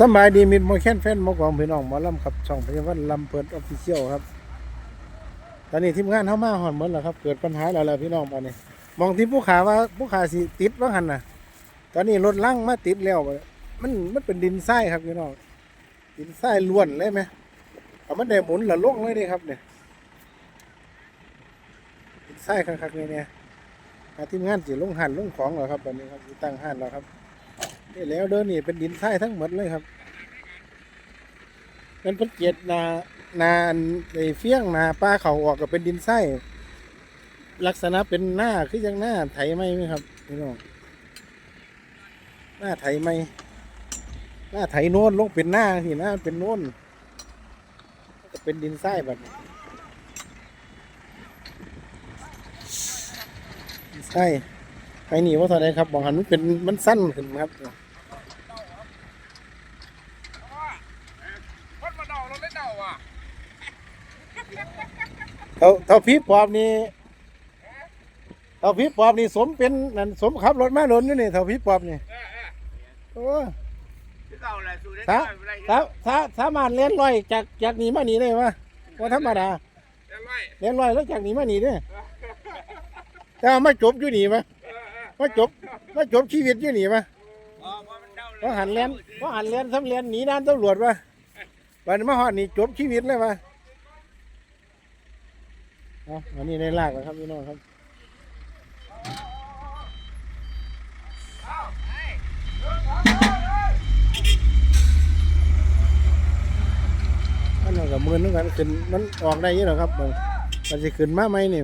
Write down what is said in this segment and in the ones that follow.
สบายดีมิดโมแคนแฟนมอกองพี่น้องหมอลำครับช่องพยาวันลำเปิดออฟฟิเชียลครับ ตอนนี้ทีมงานเข้ามาหอนหมดแล้วครับ เกิดปัญหาแล้วล่ะพี่น้องตอนนี้ มองที่ผู้ขาว่าผู้ขาสิติดว่าหันน่ะ ตอนนี้รถลั่งมาติดแล้วมันมันเป็นดินทรายครับพี่น้องดินทรายล้วนเลยไหมเอามันได้หมุนละลงเลยด้ครับเนี่ยดินทรายคักๆเนี่ยเนี่ยทีมงานสิลงหันลงของแล้วครับตอนนี้ครับตั้งหันแล้วครับ นี่แล้วเดินนี่เป็นดินทรายทั้งหมดเลยครับเป็นเพันเกียดนานาไอเฟี้ยงนาป้าเขาออกก็เป็นดินทรายลักษณะเป็นหน้าคือยังหน้าไถไหมไหมครับพี่น้องหน้าไถไหมหน้าไถโน้นลงเป็นหน้าที่หน้าเป็นโน้นก็เป็นดินทรายแบบนี้ดินทรายไปนี่ว่าเท่าไรครับบอกหันมันเป็นมันสั้นขึ้นครับ คนมาเดาเราไม่เดาอะ เท่าเท่าพี่ปอบนี่เท่าพี่ปอบนี่สมเป็นนั่นสมขับรถมาหล่นอยู่นี่เท่าพี่ปอบนี่เออเออโอ้ที่เก่าแหละสู่ได้ถ้าได้ไม่ได้ถ้าถ้าสามารถเลี้ยนลอยจากจากนี้มานี่ได้วะว่าธรรมดาเรียบร้อยเลี้ยนลอยแล้วจากนี้มานี่เด้อแต่ว่ามาจบอยู่นี่มะเออเออมาจบมาจบชีวิตอยู่นี่มะอ๋อเพราะมันเดาเพราะหันเลี้ยนเพราะหันเลี้ยนซ้ำเลี้ยนหนีด้านตำรวจวะวันมาหอดนี่จบชีวิตเลยวะ เอาวันนี้ได้ลากแล้วครับพี่น้องครับมันกับมือนึงกันขึ้นมันออกได้ยอะหรอครับมันมันสิขึ้นมาไหมนี่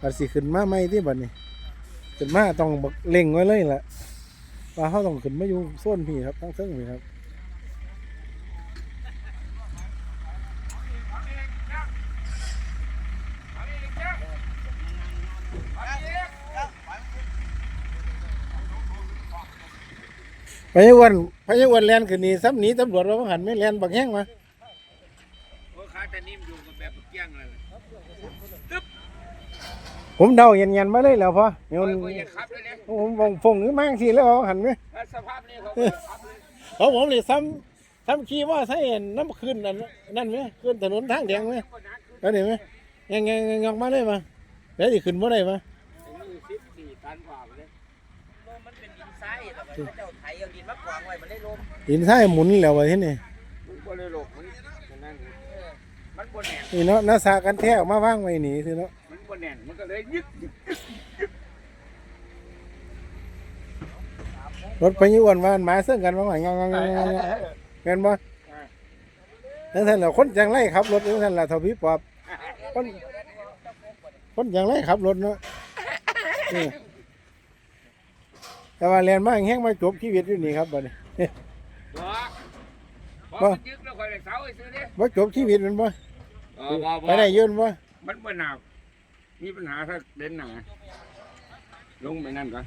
มันสิขึ้นมาไหมที่บัดนี้ขึ้นมาต้องเล็งไว้เลยล่ะว่าเขาต้องขึ้นมาอยู่โซนพี่ครับทั้งเส้นพี่ครับ พยาวันพยาวันแลนขึ้นนี่ซ้ำหนีตำรวจว่าหันไม่แลนบักแห้งมาโอ้ขาแต่นิ่มอยู่กับแบบเกี้ยงเลยผมเดาเย็นๆมาเลยแล้วพอเดี๋ยวโอ้ยโอ้ยอย่าขับเลยเนี่ยผมฟงฟงหรือมั่งทีแล้วเอาหันไหมแล้วสภาพนี้เขาไม่ขับเลยเขาผมเลยซ้ำซ้ำขี่ว่าใส่น้ำขึ้นนั่นนั่นไหมขึ้นถนนทางแดงไหมก็นักคือแล้วเดี๋ยวไหมยังไงยังมาได้มาแล้วดิขึ้นมาได้มา มีสิบสี่ตันกว่าไปเลย ลมมันเป็นดินทรายแต่ว่า เจ้าไถเอาดินมากวางไว้มันได้ลมหินทรายหมุนแล้ววะที่นี่มันก็เลยหลบมันมันนั่นเลยมันบนแน่นนี่เนาะนาสากันแท้ออกมาว่างไว้หนีสิเนาะมันบนแน่นมันก็เลยยึดรถไปยี่อ้วนมาหมาเสื่องกันมาหน่อยงงงงงงเงินบ่นั่นท่านแหละคนจังไรขับรถนั่นท่านแหละเท่าพี่ปอบคนคนจังไรขับรถเนาะนี่ แต่ว่าเรียนมาแห้งมาจบชีวิตอยู่นี่ครับบัดนี้บ่บ่มันยึดแล้วคอยเลยเสาไอ้ซื้อเนี่ยว่าจบชีวิตมันบ่อ๋อบ่ไปบ่ได้ยืนบ่มันบ่หนาวมีปัญหาถ้าเดินหนาลงไปนั่นก่อน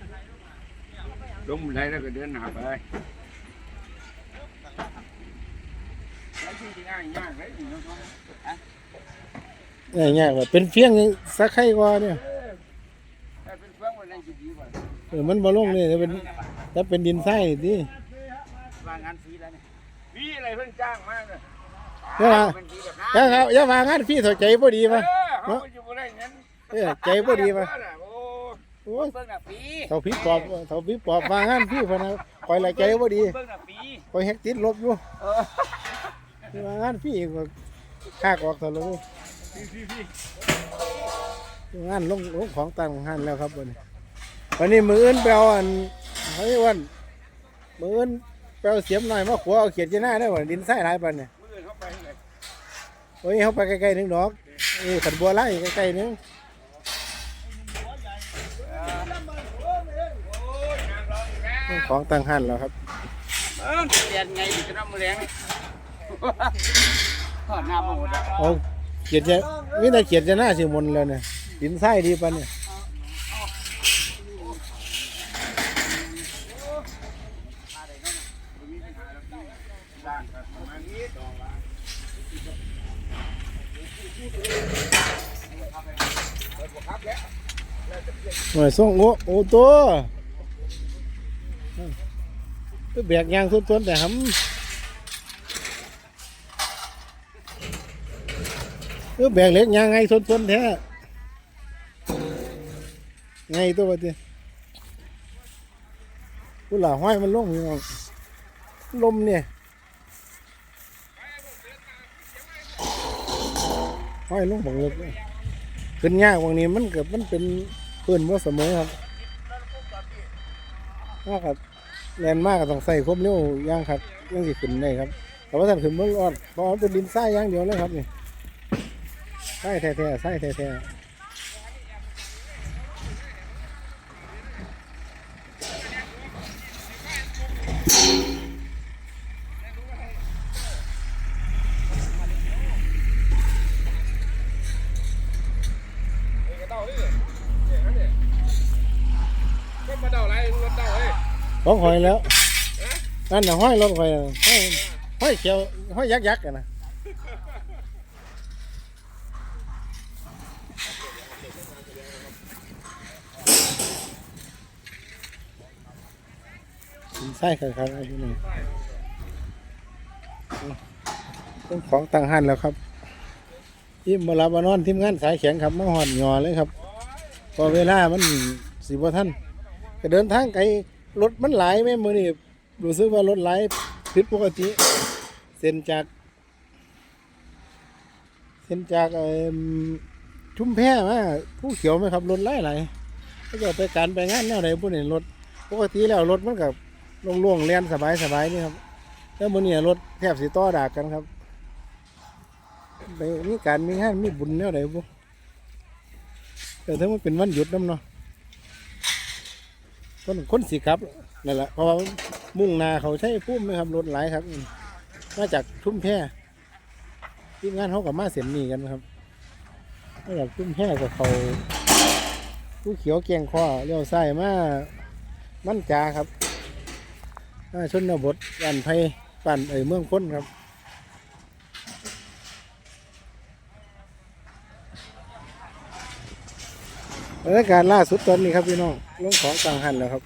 ลงบันไดแล้วก็เดินหนาไปแล้วที่ที่ง่ายยากเลยนี่น้องๆเนี่ยเนี่ยว่าเป็นเฟี้ยงสักไข่กว่าเนี่ยถ้าเป็นเฟื่องวันนั้นจะดีกว่าเออมันบ่ลงเลยถ้าเป็นถ้าเป็นดินทรายดิวางงานฟรีแล้วเนี่ยพี่อะไรเพิ่งจ้างมากเลยเดี๋ยวนะเป็นดีแบบอย่าครับอย่าว่างานพี่ถอยใจบ่ดีเอป่ะอเขาก็อยู่บ่ได้เงินเออใจบ่ดีป่ะโอ้โอ้ยเบิ่งน่ะปีเท่าพี่ปอบเท่าพี่ปอบว่างานพี่พะนะคอยละใจบ่ดีเบิ่งน่ะปีคอยแฮกติดลบอยู่เออว่างานพี่ก็ค่ากออกซะเลยพี่พี่งานลงลงของต่างงานแล้วครับวันนี้ วันนี้มืออื่นไปเอาอันเฮ้ยวันมืออื่นไปเอาเสียมหน่อยมาขัวเอาเขียดจีหน้าได้บ่ดินทรายหลายปานเนี่ยมือเข้าไปเลยโอ้ยเขาไปใกล้ๆนึงดอกเออขันบัวไล่ใกล้ๆนึงโอ้ยนางร้องอีกแล้วของต่างหันแล้วครับเออเรียนไงดิจะน้ำมือแรงทอดน้ำมาหมดอะเอาเขียดจะมีแต่เขียดจะหน้าสิมนแล้วเนี่ยดินทรายดีปะเนี่ย มาณนี้ดอกละหน่วยส่งโอ้โอ้ตัวคือแบกยางส้นๆแต่หำคือแบกเล็กยางไงส้นๆแท้ไงตัวบัดนี้ผู้หล่าห้อยมันลงพี่น้องลมเนี่ย ห้อยลงบังเลิกเลยขึ้นยากบางนี้มันเกิดมันเป็นพื้นว่าเสมอครับมากครับแรงมากก็ต้องใส่ความเร็วย่างครับยังสิขึ้นได้ครับ แต่ว่าท่านขึ้นเมื่อรอดเพราะมันเป็นดินทรายย่างเดียวเลยครับนี่ทรายแท้ๆทรายแท้ๆ ก็มาเดาอะไรรถเดาเฮ้ย ร้องหอยแล้วนั่นน่ะห้อยรถหอยน่ะห้อยห้อยเขียวห้อยยักษ์ยักษ์กันะกินไส้ครับครับไอ้ที่นี่เป็นของต่างหันแล้วครับที่มารับานอนทีมงานสายแข็งครับมาหอดหยอเลยครับพอเวลามันสิบท่านก็เดินทางไกล รถมันไหลไหมมือนี่รู้สึกว่ารถไหลผิดปกติ เส้นจาก เส้นจากเอิ่มชุมแพมาผู้เขียวไหมครับรถไหลายหลายก็จะไปการไปงานแนวไหนพวกนี้รถปกติแล้วรถมันกับโล่งๆเลียนสบายสบายนี่ครับแล้วมือนี่รถแทบสิต่อดากกันครับไปมีการมีงานมีบุญแนวไหนพวกแต่ถ้ามันเป็นวันหยุดน้ำเนาะ คนคนสิครับนั่นแหละเพราะว่ามุ่งนาเขาใช้พุ่มไหมครับรถหลายครับมาจากทุ่มแพทีมงานเขากับมาเสียนนี่กันครับมาจากทุ่มแพกับเขาผู้เขียวเกียงคอเลี้ยวซ้มามั่นจาครับมาชนบทบ้านไผ่บ้านเอ่ยเมืองพ้นครับ บรรยากาศล่าสุดตอนนี้ครับพี่น้องลงของต่างหันแล้วครับ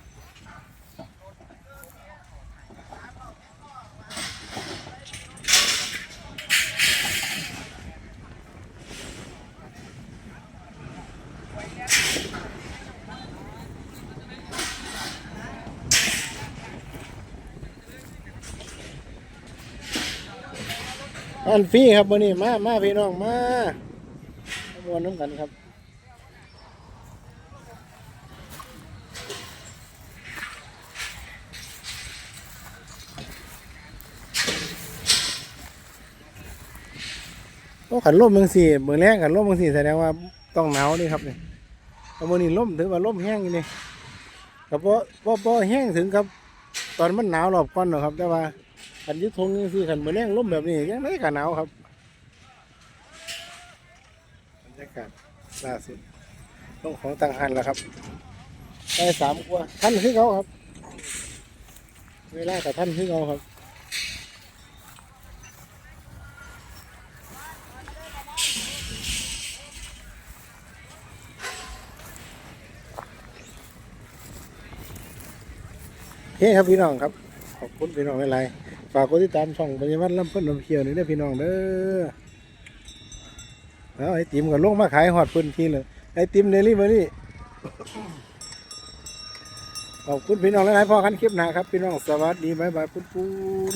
อันฟรีครับวันนี้มา มาพี่น้อง มามวนน้ำกันครับ ขันร่มมึงสี่เมืองแรกขันร่มมึงสี่แสดงว่าต้องหนาวนี่ครับเนี่เอามือนี่ร่มถือว่าร่มแห้งนี่กับพ่พ่พ่แห้งถึงครับ ตอนมันหนาวรอบก้อนหรอกครับ แต่ว่าขันยึดทงนี่สี่ขันเมืองแรงร่มแบบนี้ยังไม่ขันหนาวครับบรรยากาศล่าสุดต้องของต่างหันแล้วครับได้สามกว่าท่านคือเขาครับ เวลากับท่านคือเขาครับ เฮ้ครับพี่น้องครับ ขอบคุณพี่น้องหลายๆฝากกดติดตามช่องปฏิวัติลำเพิ่นลำเพียวนี่นะพี่น้องเด้อแล้วไอติมกับลงมาขายหอดพื้นที่เลยไอติมเดลิเวอรี่ขอบคุณพี่น้องหลายๆพอกันคลิปหนาครับ พี่น้องสวัสดีบ๊ายบายปุ้นปุ้น